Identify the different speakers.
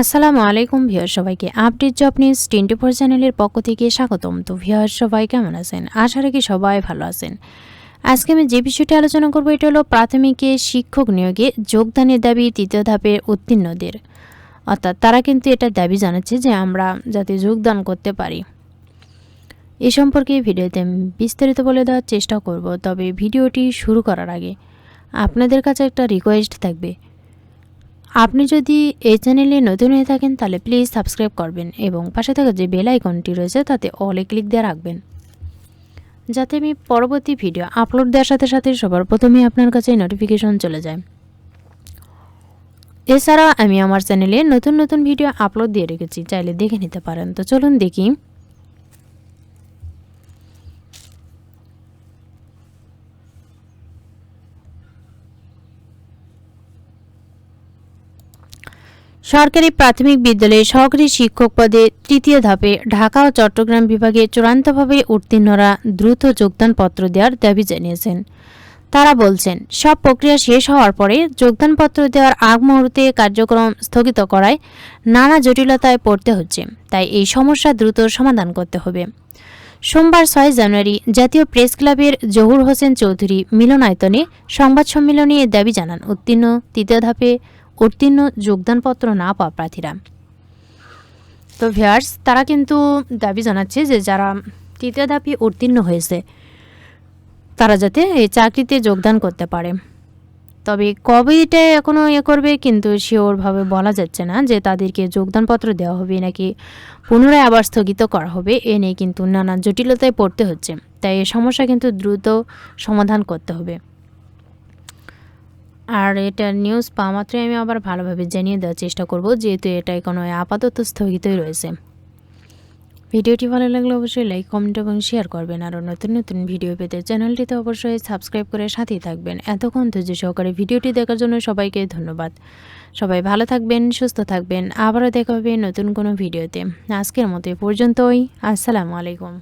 Speaker 1: আসসালামু আলাইকুম ভিউয়ার সবাইকে update job news twenty four চ্যানেলের পক্ষ থেকে স্বাগতম। তো ভিউয়ার সবাই কেমন আছেন? আশা রাখি সবাই ভালো আছেন। আজকে আমি যে বিষয়টি আলোচনা করব, এটা হলো প্রাথমিকে শিক্ষক নিয়োগে যোগদানের দাবি, তৃতীয় ধাপের উত্তীর্ণদের। অর্থাৎ তারা কিন্তু এটা দাবি জানাচ্ছে যে আমরা যাতে যোগদান করতে পারি। এ সম্পর্কে ভিডিওতে বিস্তারিত বলে দেওয়ার চেষ্টা করব, তবে ভিডিওটি শুরু করার আগে আপনাদের কাছে একটা রিকোয়েস্ট থাকবে। আপনি যদি এই চ্যানেলে নতুন হয়ে থাকেন, তাহলে প্লিজ সাবস্ক্রাইব করবেন এবং পাশে থাকা যে বেল আইকনটি রয়েছে, তাতে অলে ক্লিক দিয়ে রাখবেন। যাতে আমি পরবর্তী ভিডিও আপলোড দেওয়ার সাথে সাথে সবার প্রথমে আপনার কাছে নোটিফিকেশন চলে যায়। এছাড়া আমি আমার চ্যানেলে নতুন নতুন ভিডিও আপলোড দিয়ে রেখেছি, চাইলে দেখে নিতে পারেন। তো চলুন দেখি। সরকারি প্রাথমিক বিদ্যালয়ে সহকারী শিক্ষক পদে তৃতীয় ধাপে ঢাকা ও চট্টগ্রাম বিভাগে চূড়ান্তভাবে উত্তীর্ণরা দ্রুত যোগদানপত্র দেওয়ার দাবি জানিয়েছেন। তারা বলছেন, সব প্রক্রিয়া শেষ হওয়ার পরে যোগদানপত্র দেওয়ার আগ মুহূর্তে কার্যক্রম স্থগিত করায় নানা জটিলতায় পড়তে হচ্ছে, তাই এই সমস্যা দ্রুত সমাধান করতে হবে। সোমবার ছয় জানুয়ারি জাতীয় প্রেস ক্লাবের জহুর হোসেন চৌধুরী মিলনায়তনে সংবাদ সম্মেলনে দাবি জানান। উত্তীর্ণ তৃতীয় ধাপে উত্তীর্ণ যোগদানপত্র না পাওয়া প্রার্থীরা। তো ভিয়ার্স তারা কিন্তু দাবি জানাচ্ছে যে যারা তৃতীয় ধাপে উত্তীর্ণ হয়েছে, তারা যাতে এই চাকরিতে যোগদান করতে পারে। তবে কবে এটা এখনও ইয়ে করবে কিন্তু শিওরভাবে বলা যাচ্ছে না যে তাদেরকে যোগদানপত্র দেওয়া হবে নাকি পুনরায় আবার স্থগিত করা হবে, এ নিয়ে কিন্তু নানা জটিলতায় পড়তে হচ্ছে। তাই এই সমস্যা কিন্তু দ্রুত সমাধান করতে হবে। আর এটা নিউজ পাওয়া মাত্রই আমি আবার ভালোভাবে জানিয়ে দেওয়ার চেষ্টা করব, যেহেতু এটা কোনো আপাতত স্থগিতই রয়েছে। ভিডিওটি ভালো লাগলে অবশ্যই লাইক কমেন্ট এবং শেয়ার করবেন। আরও নতুন নতুন ভিডিও পেতে চ্যানেলটিতে অবশ্যই সাবস্ক্রাইব করে সাথেই থাকবেন। এতক্ষণ ধৈর্য সহকারে ভিডিওটি দেখার জন্য সবাইকে ধন্যবাদ। সবাই ভালো থাকবেন, সুস্থ থাকবেন। আবারও দেখা হবে নতুন কোনো ভিডিওতে আজকের মতো পর্যন্তই। আসসালামু আলাইকুম।